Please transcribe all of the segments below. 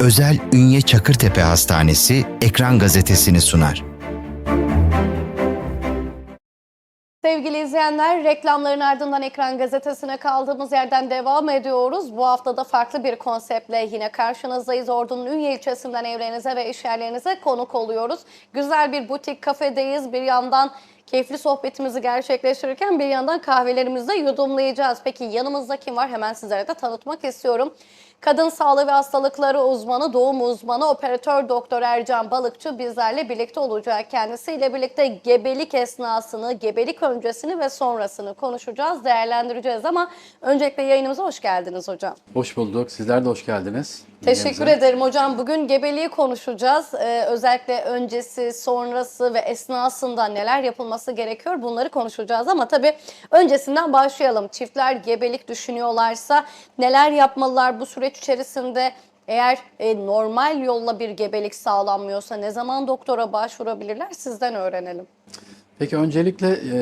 Özel Ünye Çakırtepe Hastanesi Ekran Gazetesini sunar. Sevgili izleyenler, reklamların ardından Ekran Gazetesi'ne kaldığımız yerden devam ediyoruz. Bu hafta da farklı bir konseptle yine karşınızdayız. Ordu'nun Ünye ilçesinden evlerinize ve iş konuk oluyoruz. Güzel bir butik kafedeyiz. Bir yandan keyifli sohbetimizi gerçekleştirirken bir yandan kahvelerimizi de yudumlayacağız. Peki yanımızda kim var? Hemen sizlere de tanıtmak istiyorum. Kadın sağlığı ve hastalıkları uzmanı, doğum uzmanı, operatör doktor Ercan Balıkçı bizlerle birlikte olacak. Kendisiyle birlikte gebelik esnasını, gebelik öncesini ve sonrasını konuşacağız, değerlendireceğiz ama öncelikle yayınımıza hoş geldiniz hocam. Hoş bulduk. Sizler de hoş geldiniz. Teşekkür ederim hocam. Bugün gebeliği konuşacağız. Ee, özellikle öncesi, sonrası ve esnasında neler yapılması gerekiyor bunları konuşacağız. Ama tabii öncesinden başlayalım. Çiftler gebelik düşünüyorlarsa neler yapmalılar bu süreç içerisinde? Eğer e, normal yolla bir gebelik sağlanmıyorsa ne zaman doktora başvurabilirler sizden öğrenelim. Peki öncelikle e,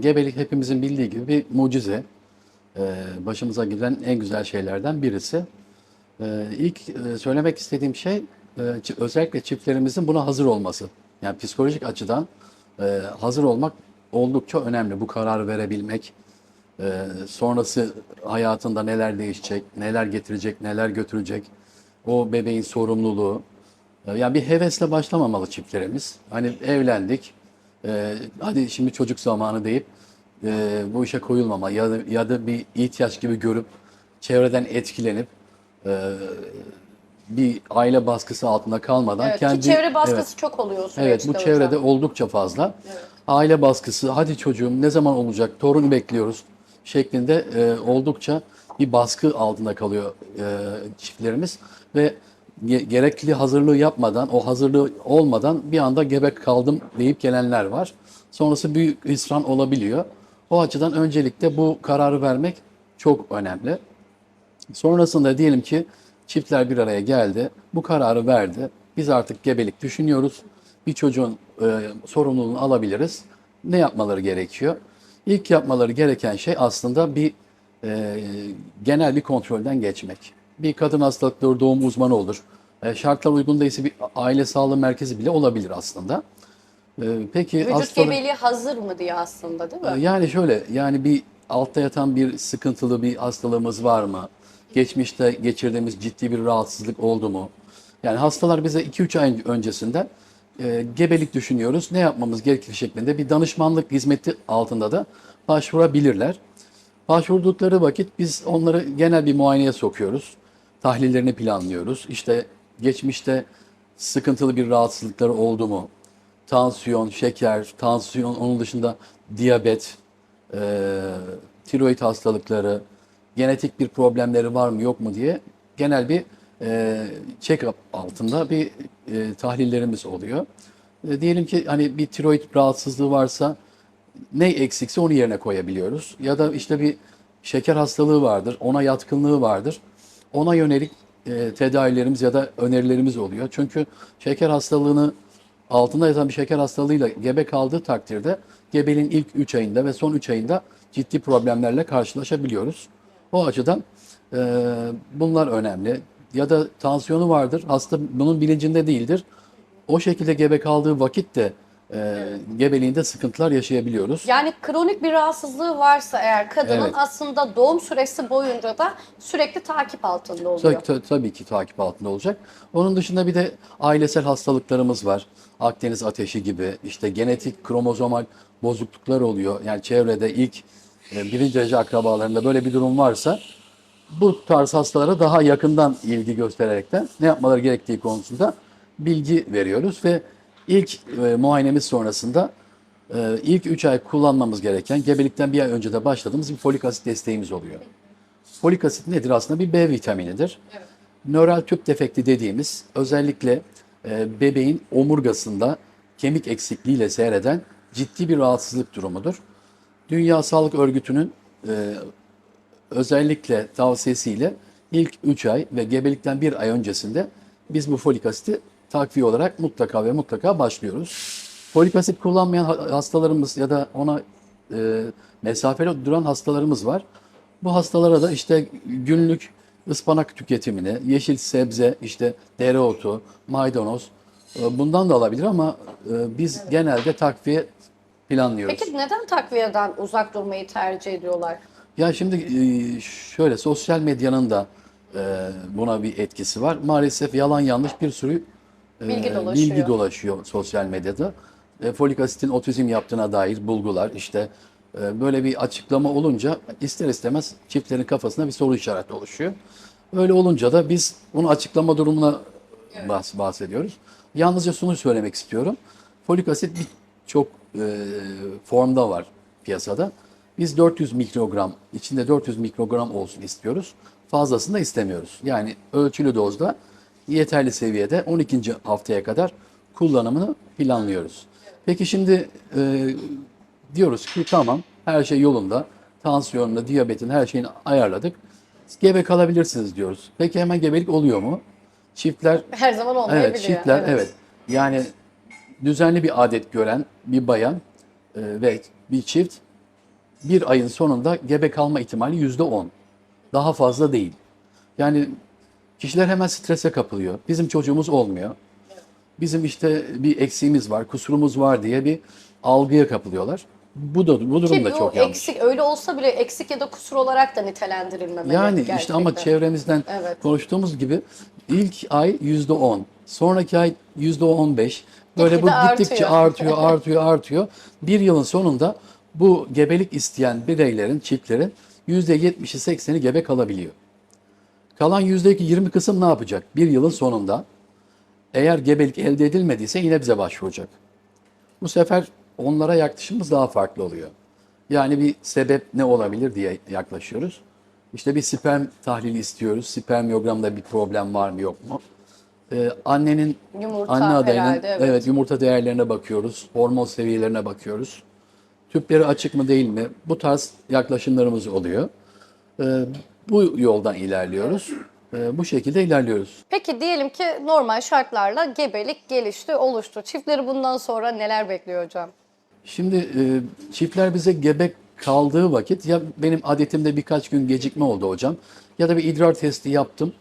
gebelik hepimizin bildiği gibi bir mucize. E, başımıza gelen en güzel şeylerden birisi. E, ilk e, söylemek istediğim şey e, özellikle çiftlerimizin buna hazır olması. Yani psikolojik açıdan e, hazır olmak oldukça önemli. Bu kararı verebilmek, sonrası hayatında neler değişecek, neler getirecek, neler götürecek, o bebeğin sorumluluğu. Yani bir hevesle başlamamalı çiftlerimiz. Hani evlendik, hadi şimdi çocuk zamanı deyip bu işe koyulmama ya da, ya da bir ihtiyaç gibi görüp çevreden etkilenip e, bir aile baskısı altında kalmadan Evet, kendi ki çevre baskısı evet, çok oluyor süreçte Evet bu hocam. çevrede oldukça fazla. Aile baskısı, hadi çocuğum ne zaman olacak, torun bekliyoruz şeklinde e, oldukça bir baskı altında kalıyor e, çiftlerimiz. Ve ge- gerekli hazırlığı yapmadan, o hazırlığı olmadan bir anda gebe kaldım deyip gelenler var. Sonrası büyük hüsran olabiliyor. O açıdan öncelikle bu kararı vermek çok önemli. Sonrasında diyelim ki çiftler bir araya geldi, bu kararı verdi. Biz artık gebelik düşünüyoruz. Bir çocuğun e, sorumluluğunu alabiliriz. Ne yapmaları gerekiyor? İlk yapmaları gereken şey aslında bir e, genel bir kontrolden geçmek. Bir kadın hastalıkları doğum uzmanı olur. E, şartlar uygun değilse bir aile sağlığı merkezi bile olabilir aslında. E, peki Vücut hastalık- gebeliği hazır mı diye aslında değil mi? yani şöyle yani bir altta yatan bir sıkıntılı bir hastalığımız var mı? Geçmişte geçirdiğimiz ciddi bir rahatsızlık oldu mu? Yani hastalar bize 2-3 ay öncesinden e, gebelik düşünüyoruz. Ne yapmamız gerekir şeklinde bir danışmanlık hizmeti altında da başvurabilirler. Başvurdukları vakit biz onları genel bir muayeneye sokuyoruz. Tahlillerini planlıyoruz. İşte geçmişte sıkıntılı bir rahatsızlıkları oldu mu? Tansiyon, şeker, tansiyon, onun dışında diyabet, e, tiroid hastalıkları, genetik bir problemleri var mı yok mu diye genel bir e, check-up altında bir e, tahlillerimiz oluyor. E, diyelim ki hani bir tiroid rahatsızlığı varsa ne eksikse onu yerine koyabiliyoruz. Ya da işte bir şeker hastalığı vardır, ona yatkınlığı vardır. Ona yönelik e, tedavilerimiz ya da önerilerimiz oluyor. Çünkü şeker hastalığını altında yatan bir şeker hastalığıyla gebe kaldığı takdirde gebeliğin ilk 3 ayında ve son 3 ayında ciddi problemlerle karşılaşabiliyoruz. O açıdan e, bunlar önemli. Ya da tansiyonu vardır, hasta bunun bilincinde değildir. O şekilde gebe kaldığı vakit de e, gebeliğinde sıkıntılar yaşayabiliyoruz. Yani kronik bir rahatsızlığı varsa eğer kadının Evet. aslında doğum süresi boyunca da sürekli takip altında oluyor. Tabii, ta- tabii ki takip altında olacak. Onun dışında bir de ailesel hastalıklarımız var. Akdeniz ateşi gibi işte genetik kromozomal bozukluklar oluyor. Yani çevrede ilk birinci derece akrabalarında böyle bir durum varsa bu tarz hastalara daha yakından ilgi göstererekten ne yapmaları gerektiği konusunda bilgi veriyoruz ve ilk e, muayenemiz sonrasında e, ilk 3 ay kullanmamız gereken gebelikten bir ay önce de başladığımız bir folik asit desteğimiz oluyor. Folik asit nedir? Aslında bir B vitaminidir. Nöral tüp defekti dediğimiz özellikle e, bebeğin omurgasında kemik eksikliğiyle seyreden ciddi bir rahatsızlık durumudur. Dünya Sağlık Örgütü'nün e, özellikle tavsiyesiyle ilk 3 ay ve gebelikten bir ay öncesinde biz bu folik asiti takviye olarak mutlaka ve mutlaka başlıyoruz. Folik asit kullanmayan ha- hastalarımız ya da ona e, mesafeli duran hastalarımız var. Bu hastalara da işte günlük ıspanak tüketimini, yeşil sebze, işte dereotu, maydanoz e, bundan da alabilir ama e, biz genelde takviye planlıyoruz. Peki neden takviyeden uzak durmayı tercih ediyorlar? Ya şimdi e, şöyle sosyal medyanın da e, buna bir etkisi var. Maalesef yalan yanlış bir sürü e, Bilgi dolaşıyor. bilgi dolaşıyor sosyal medyada. E, folik asitin otizm yaptığına dair bulgular işte e, böyle bir açıklama olunca ister istemez çiftlerin kafasında bir soru işareti oluşuyor. Öyle olunca da biz bunu açıklama durumuna bahs- bahsediyoruz. Yalnızca şunu söylemek istiyorum. Folik asit birçok formda var piyasada. Biz 400 mikrogram, içinde 400 mikrogram olsun istiyoruz. Fazlasını da istemiyoruz. Yani ölçülü dozda yeterli seviyede 12. haftaya kadar kullanımını planlıyoruz. Peki şimdi e, diyoruz ki tamam her şey yolunda. Tansiyonunu, diyabetin her şeyini ayarladık. Gebe kalabilirsiniz diyoruz. Peki hemen gebelik oluyor mu? Çiftler Her zaman olmayabiliyor. Evet, çiftler evet. Yani düzenli bir adet gören bir bayan e, ve bir çift bir ayın sonunda gebe kalma ihtimali yüzde on. Daha fazla değil. Yani kişiler hemen strese kapılıyor. Bizim çocuğumuz olmuyor. Bizim işte bir eksiğimiz var, kusurumuz var diye bir algıya kapılıyorlar. Bu da bu durum Ki da çok yanlış. eksik öyle olsa bile eksik ya da kusur olarak da nitelendirilmemeli. Yani işte gerçekten. ama çevremizden Evet. konuştuğumuz gibi ilk ay yüzde on, sonraki ay yüzde on beş. Böyle bu gittikçe artıyor. artıyor, artıyor, artıyor. Bir yılın sonunda bu gebelik isteyen bireylerin, çiftlerin yüzde yetmişi, sekseni gebe kalabiliyor. Kalan yüzde yirmi kısım ne yapacak? Bir yılın sonunda eğer gebelik elde edilmediyse yine bize başvuracak. Bu sefer onlara yaklaşımımız daha farklı oluyor. Yani bir sebep ne olabilir diye yaklaşıyoruz. İşte bir sperm tahlili istiyoruz. Spermiyogramda bir problem var mı yok mu? Ee, annenin Yumurta anne adayının herhalde, evet. evet. yumurta değerlerine bakıyoruz. Hormon seviyelerine bakıyoruz. Tüpleri açık mı değil mi? Bu tarz yaklaşımlarımız oluyor. Ee, bu yoldan ilerliyoruz. Ee, bu şekilde ilerliyoruz. Peki diyelim ki normal şartlarla gebelik gelişti, oluştu. Çiftleri bundan sonra neler bekliyor hocam? Şimdi e, çiftler bize gebe kaldığı vakit ya benim adetimde birkaç gün gecikme oldu hocam ya da bir idrar testi yaptım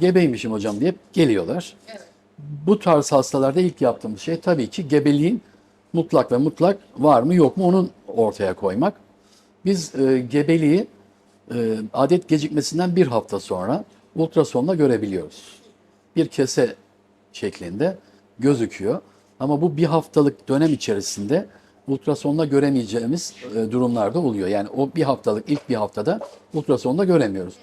gebeymişim hocam diye geliyorlar. Bu tarz hastalarda ilk yaptığımız şey tabii ki gebeliğin mutlak ve mutlak var mı yok mu onun ortaya koymak. Biz e, gebeliği e, adet gecikmesinden bir hafta sonra ultrasonla görebiliyoruz. Bir kese şeklinde gözüküyor. Ama bu bir haftalık dönem içerisinde ultrasonla göremeyeceğimiz e, durumlarda oluyor. Yani o bir haftalık ilk bir haftada ultrasonla göremiyoruz.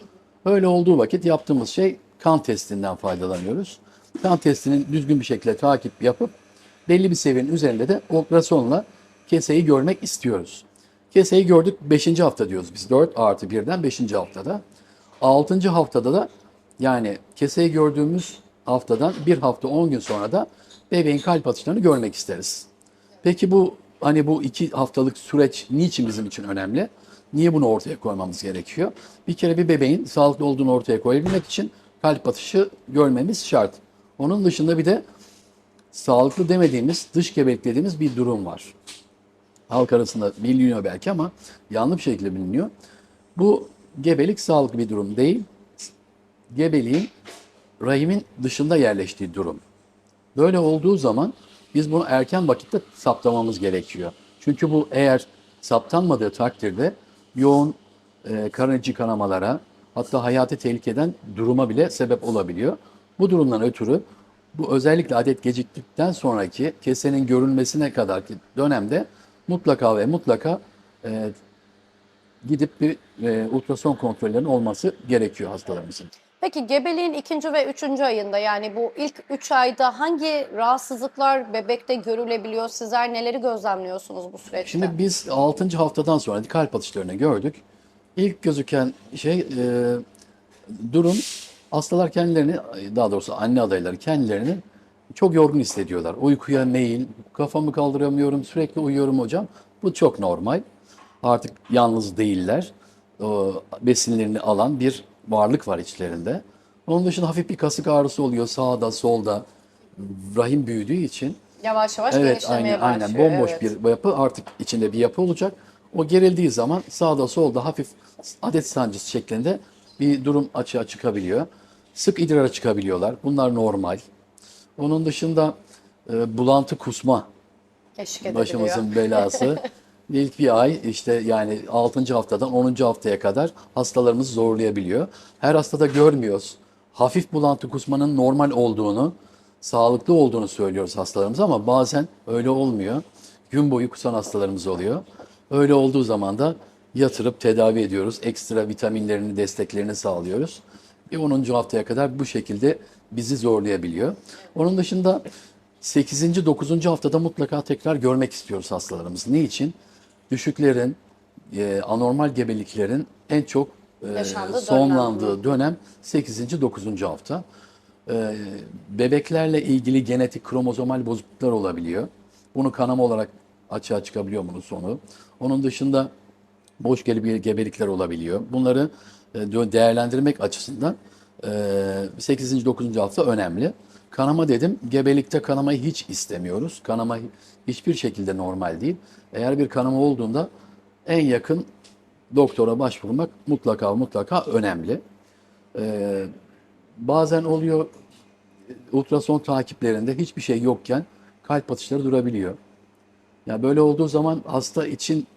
Öyle olduğu vakit yaptığımız şey kan testinden faydalanıyoruz. Kan testinin düzgün bir şekilde takip yapıp belli bir seviyenin üzerinde de ultrasonla keseyi görmek istiyoruz. Keseyi gördük 5. hafta diyoruz biz 4 artı 1'den 5. haftada. 6. haftada da yani keseyi gördüğümüz haftadan bir hafta 10 gün sonra da bebeğin kalp atışlarını görmek isteriz. Peki bu hani bu iki haftalık süreç niçin bizim için önemli? Niye bunu ortaya koymamız gerekiyor? Bir kere bir bebeğin sağlıklı olduğunu ortaya koyabilmek için kalp atışı görmemiz şart. Onun dışında bir de sağlıklı demediğimiz, dış gebelik dediğimiz bir durum var. Halk arasında biliniyor belki ama yanlış şekilde biliniyor. Bu gebelik sağlıklı bir durum değil. Gebeliğin rahimin dışında yerleştiği durum. Böyle olduğu zaman biz bunu erken vakitte saptamamız gerekiyor. Çünkü bu eğer saptanmadığı takdirde yoğun e, içi kanamalara hatta hayati tehlikeden duruma bile sebep olabiliyor. Bu durumdan ötürü bu özellikle adet geciktikten sonraki kesenin görülmesine kadarki dönemde mutlaka ve mutlaka e, gidip bir e, ultrason kontrollerinin olması gerekiyor hastalarımızın. Peki gebeliğin ikinci ve üçüncü ayında yani bu ilk üç ayda hangi rahatsızlıklar bebekte görülebiliyor? Sizler neleri gözlemliyorsunuz bu süreçte? Şimdi biz 6. haftadan sonra kalp atışlarını gördük. İlk gözüken şey e, durum hastalar kendilerini daha doğrusu anne adayları kendilerini çok yorgun hissediyorlar. Uykuya meyil, kafamı kaldıramıyorum, sürekli uyuyorum hocam. Bu çok normal. Artık yalnız değiller. O, besinlerini alan bir varlık var içlerinde. Onun dışında hafif bir kasık ağrısı oluyor sağda solda. Rahim büyüdüğü için Yavaş yavaş Evet genişlemeye aynen, başlıyor. aynen bomboş evet. bir yapı artık içinde bir yapı olacak. O gerildiği zaman sağda solda hafif adet sancısı şeklinde bir durum açığa çıkabiliyor. Sık idrara çıkabiliyorlar. Bunlar normal. Onun dışında e, bulantı kusma Eşlik başımızın belası. İlk bir ay işte yani 6. haftadan 10. haftaya kadar hastalarımızı zorlayabiliyor. Her hastada görmüyoruz. Hafif bulantı kusmanın normal olduğunu, sağlıklı olduğunu söylüyoruz hastalarımıza ama bazen öyle olmuyor. Gün boyu kusan hastalarımız oluyor. Öyle olduğu zaman da yatırıp tedavi ediyoruz. Ekstra vitaminlerini, desteklerini sağlıyoruz. Bir 10. haftaya kadar bu şekilde bizi zorlayabiliyor. Onun dışında 8. 9. haftada mutlaka tekrar görmek istiyoruz hastalarımızı. Niçin? Düşüklerin, e, anormal gebeliklerin en çok e, Yaşandığı sonlandığı dönem 8. 9. hafta. E, bebeklerle ilgili genetik kromozomal bozukluklar olabiliyor. Bunu kanama olarak açığa çıkabiliyor bunun sonu. Onun dışında boş gebe- gebelikler olabiliyor. Bunları e, değerlendirmek açısından e, 8. 9. hafta önemli. Kanama dedim. Gebelikte kanamayı hiç istemiyoruz. Kanama hiçbir şekilde normal değil. Eğer bir kanama olduğunda en yakın doktora başvurmak mutlaka mutlaka önemli. E, bazen oluyor ultrason takiplerinde hiçbir şey yokken kalp atışları durabiliyor. Ya böyle olduğu zaman hasta için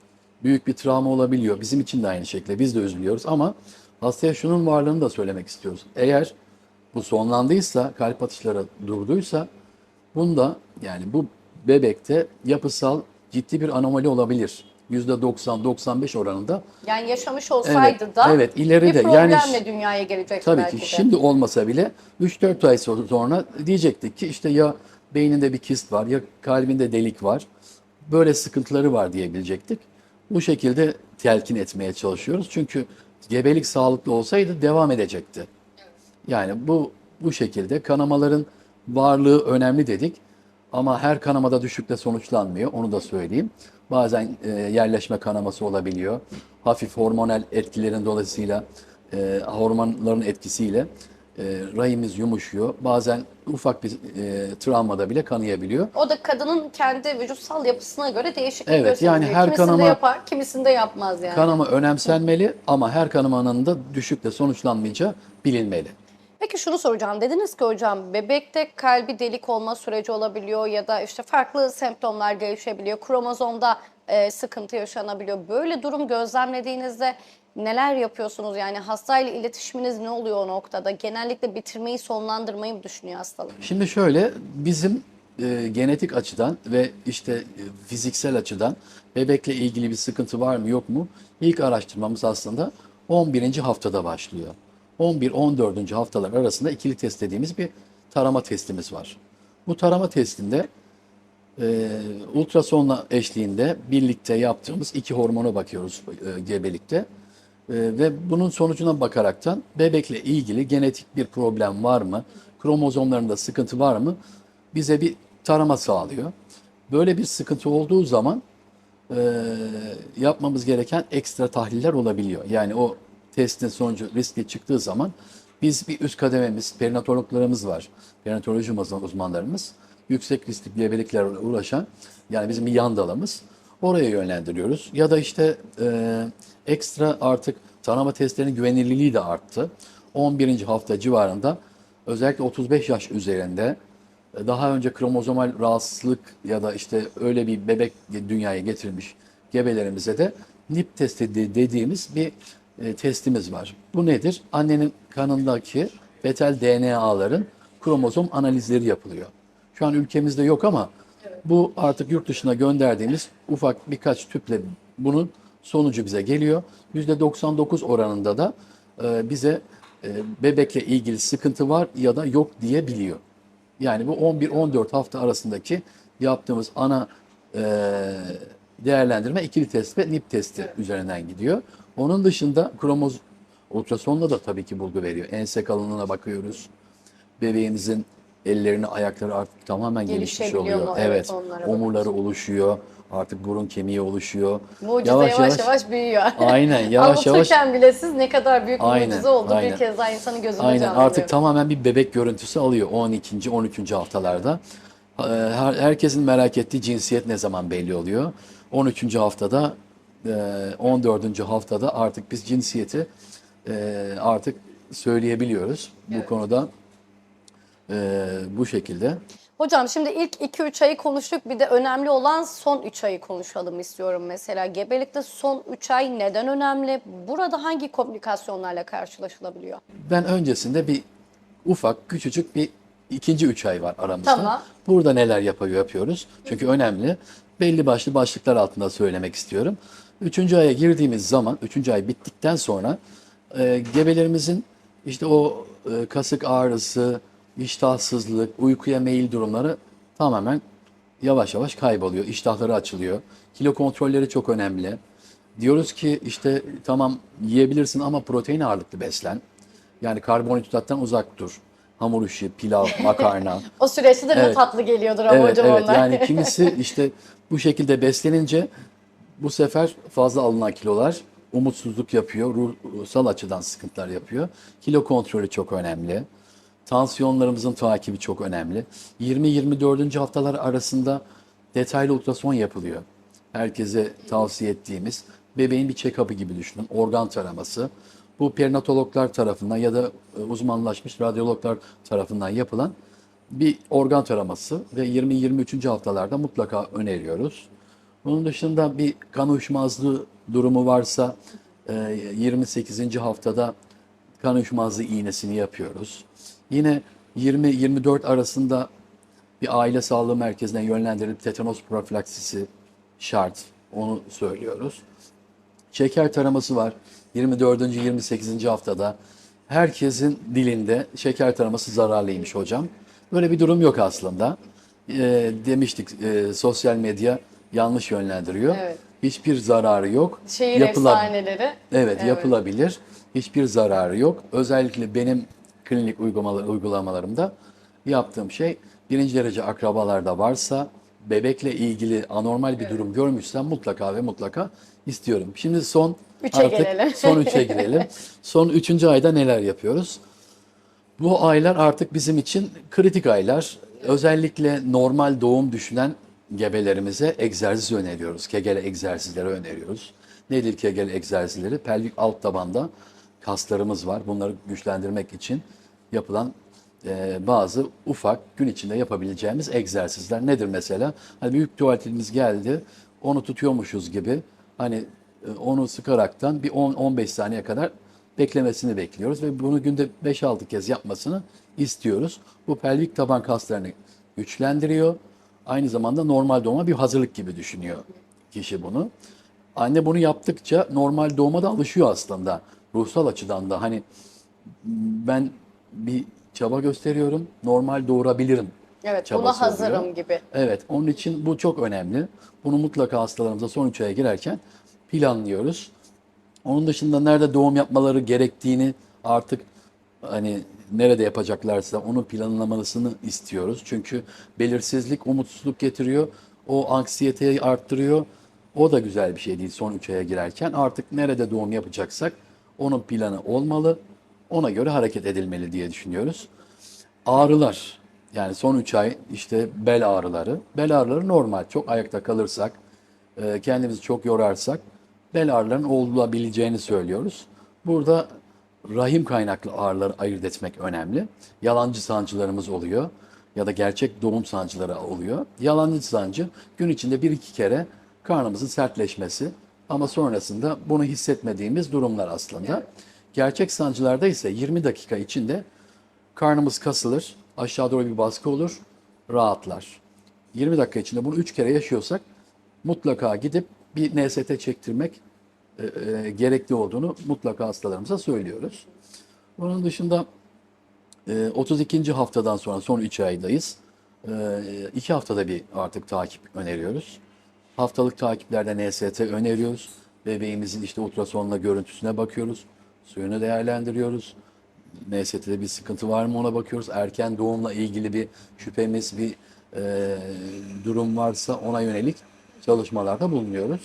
büyük bir travma olabiliyor. Bizim için de aynı şekilde biz de üzülüyoruz ama hastaya şunun varlığını da söylemek istiyoruz. Eğer bu sonlandıysa, kalp atışları durduysa bunda yani bu bebekte yapısal ciddi bir anomali olabilir. %90-95 oranında. Yani yaşamış olsaydı Evet, da evet, ileride. bir Yani problemle dünyaya gelecekti Tabii belki ki de. şimdi olmasa bile 3-4 ay so- sonra diyecektik ki işte ya beyninde bir kist var ya kalbinde delik var. Böyle sıkıntıları var diyebilecektik. Bu şekilde telkin etmeye çalışıyoruz. Çünkü gebelik sağlıklı olsaydı devam edecekti. Yani bu bu şekilde kanamaların varlığı önemli dedik. Ama her kanamada düşükle sonuçlanmıyor. Onu da söyleyeyim. Bazen e, yerleşme kanaması olabiliyor. Hafif hormonal etkilerin dolayısıyla e, hormonların etkisiyle e, rahimiz yumuşuyor. Bazen ufak bir e, travmada bile kanayabiliyor. O da kadının kendi vücutsal yapısına göre değişiklik Evet, gösteriyor. yani her kimisinde kanama- yapar, kimisinde yapmaz yani. Kanama önemsenmeli ama her kanamanın da düşükle sonuçlanmayacağı bilinmeli. Peki şunu soracağım. Dediniz ki hocam bebekte kalbi delik olma süreci olabiliyor ya da işte farklı semptomlar gelişebiliyor. Kromozomda e, sıkıntı yaşanabiliyor. Böyle durum gözlemlediğinizde neler yapıyorsunuz? Yani hastayla iletişiminiz ne oluyor o noktada? Genellikle bitirmeyi, sonlandırmayı mı düşünüyor hastalık? Şimdi şöyle bizim e, genetik açıdan ve işte e, fiziksel açıdan bebekle ilgili bir sıkıntı var mı yok mu? İlk araştırmamız aslında 11. haftada başlıyor. 11-14. haftalar arasında ikili test dediğimiz bir tarama testimiz var. Bu tarama testinde e, ultrasonla eşliğinde birlikte yaptığımız iki hormona bakıyoruz e, gebelikte. E, ve bunun sonucuna bakaraktan bebekle ilgili genetik bir problem var mı, kromozomlarında sıkıntı var mı bize bir tarama sağlıyor. Böyle bir sıkıntı olduğu zaman e, yapmamız gereken ekstra tahliller olabiliyor. Yani o testin sonucu riskli çıktığı zaman biz bir üst kadememiz, perinatologlarımız var. Perinatoloji uzman- uzmanlarımız. Yüksek riskli gebeliklerle uğraşan yani bizim bir yan dalımız. Oraya yönlendiriyoruz. Ya da işte e, ekstra artık tanıma testlerinin güvenilirliği de arttı. 11. hafta civarında özellikle 35 yaş üzerinde daha önce kromozomal rahatsızlık ya da işte öyle bir bebek dünyaya getirmiş gebelerimize de NIP testi de- dediğimiz bir e, testimiz var. Bu nedir? Annenin kanındaki fetal DNA'ların kromozom analizleri yapılıyor. Şu an ülkemizde yok ama bu artık yurt dışına gönderdiğimiz ufak birkaç tüple bunun sonucu bize geliyor. %99 oranında da e, bize e, bebekle ilgili sıkıntı var ya da yok diyebiliyor. Yani bu 11-14 hafta arasındaki yaptığımız ana e, değerlendirme ikili test ve NIP testi üzerinden gidiyor. Onun dışında kromoz ultrasonla da tabii ki bulgu veriyor. Ense kalınlığına bakıyoruz. Bebeğimizin ellerini, ayakları artık tamamen gelişmiş oluyor. mu? Evet, Evet, omurları oluşuyor. Artık burun kemiği oluşuyor. Mucize yavaş yavaş, büyüyor. Aynen, yavaş yavaş Anlatırken bile siz ne kadar büyük Aynen, mucize oldu aynen. bir kez daha insanın gözünde Aynen artık tamamen bir bebek görüntüsü alıyor 12. 13. haftalarda. Ee, her- Herkesin merak ettiği cinsiyet ne zaman belli oluyor? 13. haftada, e, 14. haftada artık biz cinsiyeti e, artık söyleyebiliyoruz. Bu konuda e, bu şekilde. Hocam şimdi ilk 2-3 ayı konuştuk. Bir de önemli olan son 3 ayı konuşalım istiyorum mesela. Gebelikte son 3 ay neden önemli? Burada hangi komplikasyonlarla karşılaşılabiliyor? Ben öncesinde bir ufak, küçücük bir ikinci üç ay var aramızda. Tamam. Burada neler yapıyor, yapıyoruz. Çünkü önemli. Belli başlı başlıklar altında söylemek istiyorum. Üçüncü aya girdiğimiz zaman, üçüncü ay bittikten sonra e, gebelerimizin işte o e, kasık ağrısı, iştahsızlık, uykuya meyil durumları tamamen yavaş yavaş kayboluyor. İştahları açılıyor. Kilo kontrolleri çok önemli. Diyoruz ki işte tamam yiyebilirsin ama protein ağırlıklı beslen. Yani karbonhidrattan uzak dur. Hamur işi, pilav, makarna. O süreçte de Evet. tatlı geliyordur ama evet, hocam evet. onlar. Yani kimisi işte bu şekilde beslenince bu sefer fazla alınan kilolar umutsuzluk yapıyor, ruh- ruhsal açıdan sıkıntılar yapıyor. Kilo kontrolü çok önemli. Tansiyonlarımızın takibi çok önemli. 20-24. haftalar arasında detaylı ultrason yapılıyor. Herkese tavsiye ettiğimiz bebeğin bir check-up'ı gibi düşünün. Organ taraması. Bu perinatologlar tarafından ya da e, uzmanlaşmış radyologlar tarafından yapılan bir organ taraması ve 20-23. haftalarda mutlaka öneriyoruz. Bunun dışında bir kan uyuşmazlığı durumu varsa e, 28. haftada kan uyuşmazlığı iğnesini yapıyoruz. Yine 20-24 arasında bir aile sağlığı merkezine yönlendirilip tetanos profilaksisi şart. Onu söylüyoruz. Şeker taraması var. 24. 28. haftada herkesin dilinde şeker taraması zararlıymış hocam. Böyle bir durum yok aslında. Ee, demiştik e, sosyal medya yanlış yönlendiriyor. Evet. Hiçbir zararı yok. Şehir Yapıla- efsaneleri. Evet, yapılabilir. Hiçbir zararı yok. Özellikle benim klinik uygulamalar, uygulamalarımda yaptığım şey birinci derece akrabalarda varsa bebekle ilgili anormal bir durum görmüşsem mutlaka ve mutlaka istiyorum. Şimdi son Üçe gelelim. son üçe girelim. Son üçüncü ayda neler yapıyoruz? Bu aylar artık bizim için kritik aylar. Özellikle normal doğum düşünen gebelerimize egzersiz öneriyoruz. Kegele egzersizleri öneriyoruz. Nedir kegele egzersizleri? Pelvik alt tabanda kaslarımız var. Bunları güçlendirmek için yapılan e, bazı ufak gün içinde yapabileceğimiz egzersizler nedir mesela? Hani büyük tuvaletimiz geldi, onu tutuyormuşuz gibi hani e, onu sıkaraktan bir 10-15 saniye kadar beklemesini bekliyoruz ve bunu günde 5-6 kez yapmasını istiyoruz. Bu pelvik taban kaslarını güçlendiriyor. Aynı zamanda normal doğuma bir hazırlık gibi düşünüyor kişi bunu. Anne bunu yaptıkça normal doğuma da alışıyor aslında. Ruhsal açıdan da hani ben bir çaba gösteriyorum, normal doğurabilirim. Evet, çabası buna hazırım oluyor. gibi. Evet, onun için bu çok önemli. Bunu mutlaka hastalarımıza son üç aya girerken planlıyoruz. Onun dışında nerede doğum yapmaları gerektiğini artık hani nerede yapacaklarsa onun planlamasını istiyoruz. Çünkü belirsizlik umutsuzluk getiriyor. O anksiyeteyi arttırıyor. O da güzel bir şey değil son üç aya girerken. Artık nerede doğum yapacaksak onun planı olmalı. Ona göre hareket edilmeli diye düşünüyoruz. Ağrılar. Yani son 3 ay işte bel ağrıları. Bel ağrıları normal. Çok ayakta kalırsak, e, kendimizi çok yorarsak bel ağrılarının olabileceğini söylüyoruz. Burada rahim kaynaklı ağrıları ayırt etmek önemli. Yalancı sancılarımız oluyor ya da gerçek doğum sancıları oluyor. Yalancı sancı gün içinde bir iki kere karnımızın sertleşmesi ama sonrasında bunu hissetmediğimiz durumlar aslında. Gerçek sancılarda ise 20 dakika içinde Karnımız kasılır, aşağı doğru bir baskı olur, rahatlar. 20 dakika içinde bunu 3 kere yaşıyorsak mutlaka gidip bir NST çektirmek e, e, gerekli olduğunu mutlaka hastalarımıza söylüyoruz. Bunun dışında e, 32. haftadan sonra son 3 aydayız. 2 haftada bir artık takip öneriyoruz. Haftalık takiplerde NST öneriyoruz. Bebeğimizin işte ultrasonla görüntüsüne bakıyoruz. Suyunu değerlendiriyoruz. NST'de bir sıkıntı var mı ona bakıyoruz. Erken doğumla ilgili bir şüphemiz, bir e, durum varsa ona yönelik çalışmalarda bulunuyoruz.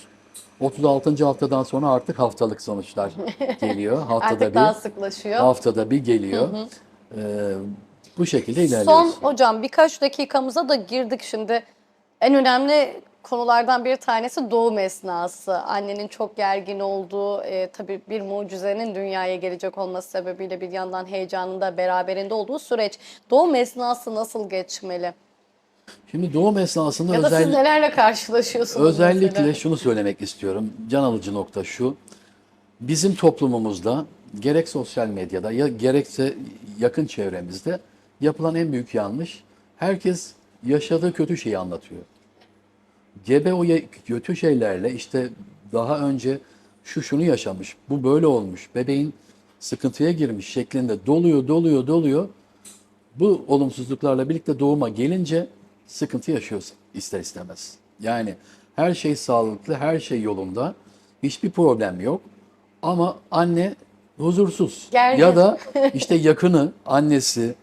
36. haftadan sonra artık haftalık sonuçlar geliyor. Haftada Artık bir, daha sıklaşıyor. haftada bir geliyor. E, bu şekilde ilerliyoruz. Son hocam birkaç dakikamıza da girdik şimdi. En önemli konulardan bir tanesi doğum esnası. Annenin çok gergin olduğu, e, tabii bir mucizenin dünyaya gelecek olması sebebiyle bir yandan heyecanın da beraberinde olduğu süreç. Doğum esnası nasıl geçmeli? Şimdi doğum esnasında Ya da siz özellikle nelerle karşılaşıyorsunuz Özellikle mesela? şunu söylemek istiyorum. Can alıcı nokta şu. Bizim toplumumuzda gerek sosyal medyada ya gerekse yakın çevremizde yapılan en büyük yanlış herkes yaşadığı kötü şeyi anlatıyor. Gebe o kötü şeylerle işte daha önce şu şunu yaşamış, bu böyle olmuş, bebeğin sıkıntıya girmiş şeklinde doluyor, doluyor, doluyor. Bu olumsuzluklarla birlikte doğuma gelince sıkıntı yaşıyoruz ister istemez. Yani her şey sağlıklı, her şey yolunda, hiçbir problem yok. Ama anne huzursuz. Gergin. Ya da işte yakını, annesi,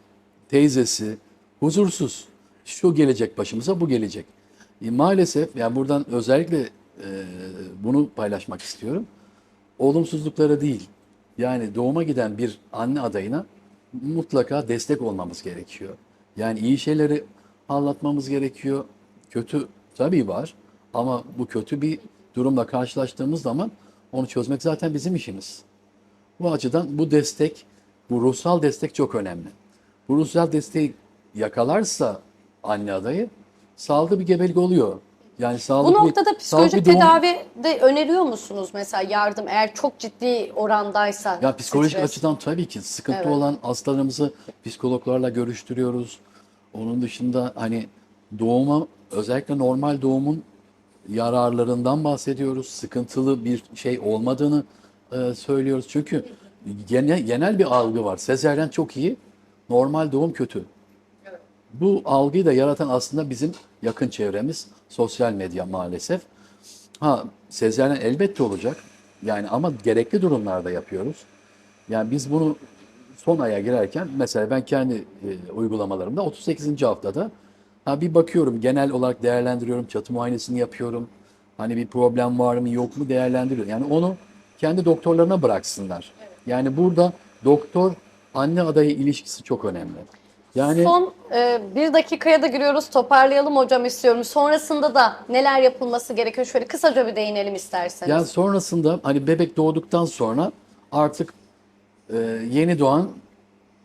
teyzesi huzursuz. Şu gelecek başımıza, bu gelecek. E, maalesef yani buradan özellikle e, bunu paylaşmak istiyorum. Olumsuzluklara değil. Yani doğuma giden bir anne adayına mutlaka destek olmamız gerekiyor. Yani iyi şeyleri anlatmamız gerekiyor. Kötü tabii var ama bu kötü bir durumla karşılaştığımız zaman onu çözmek zaten bizim işimiz. Bu açıdan bu destek, bu ruhsal destek çok önemli. Bu ruhsal desteği yakalarsa anne adayı sağlıklı bir gebelik oluyor. Yani Bu sağlıklı noktada bir, psikolojik bir tedavi de öneriyor musunuz mesela yardım eğer çok ciddi orandaysa? Ya psikolojik stres? açıdan tabii ki sıkıntı Evet. olan hastalarımızı psikologlarla görüştürüyoruz. Onun dışında hani doğuma özellikle normal doğumun yararlarından bahsediyoruz. Sıkıntılı bir şey olmadığını e, söylüyoruz. Çünkü genel, genel bir algı var. Sezeryen çok iyi, normal doğum kötü. Bu algıyı da yaratan aslında bizim yakın çevremiz, sosyal medya maalesef. Ha sezeryen elbette olacak. Yani ama gerekli durumlarda yapıyoruz. Yani biz bunu son aya girerken mesela ben kendi e, uygulamalarımda 38. haftada ha bir bakıyorum genel olarak değerlendiriyorum. Çatı muayenesini yapıyorum. Hani bir problem var mı yok mu değerlendiriyorum. Yani onu kendi doktorlarına bıraksınlar. Yani burada doktor anne adayı ilişkisi çok önemli. Yani Son e, bir dakikaya da giriyoruz. Toparlayalım hocam istiyorum. Sonrasında da neler yapılması gerekiyor? Şöyle kısaca bir değinelim isterseniz. Yani sonrasında hani bebek doğduktan sonra artık e, yeni doğan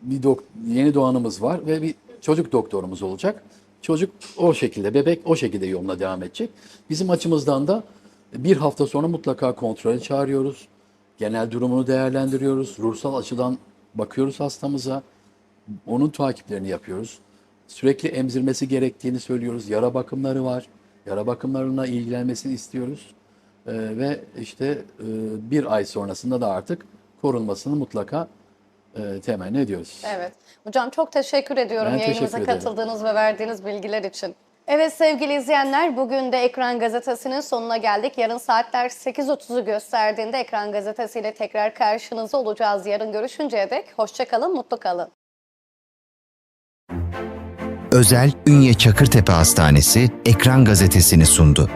bir dok- yeni doğanımız var ve bir çocuk doktorumuz olacak. Çocuk o şekilde, bebek o şekilde yoluna devam edecek. Bizim açımızdan da bir hafta sonra mutlaka kontrole çağırıyoruz. Genel durumunu değerlendiriyoruz. Ruhsal açıdan bakıyoruz hastamıza. Onun takiplerini yapıyoruz. Sürekli emzirmesi gerektiğini söylüyoruz. Yara bakımları var. Yara bakımlarına ilgilenmesini istiyoruz. Ee, ve işte e, bir ay sonrasında da artık korunmasını mutlaka e, temenni ediyoruz. Evet. Hocam çok teşekkür ediyorum Ben yayınımıza teşekkür katıldığınız ve verdiğiniz bilgiler için. Evet sevgili izleyenler bugün de Ekran Gazetesi'nin sonuna geldik. Yarın saatler 8.30'u gösterdiğinde Ekran Gazetesi ile tekrar karşınızda olacağız. Yarın görüşünceye dek hoşçakalın, mutlu kalın. Özel Ünye Çakırtepe Hastanesi ekran gazetesini sundu.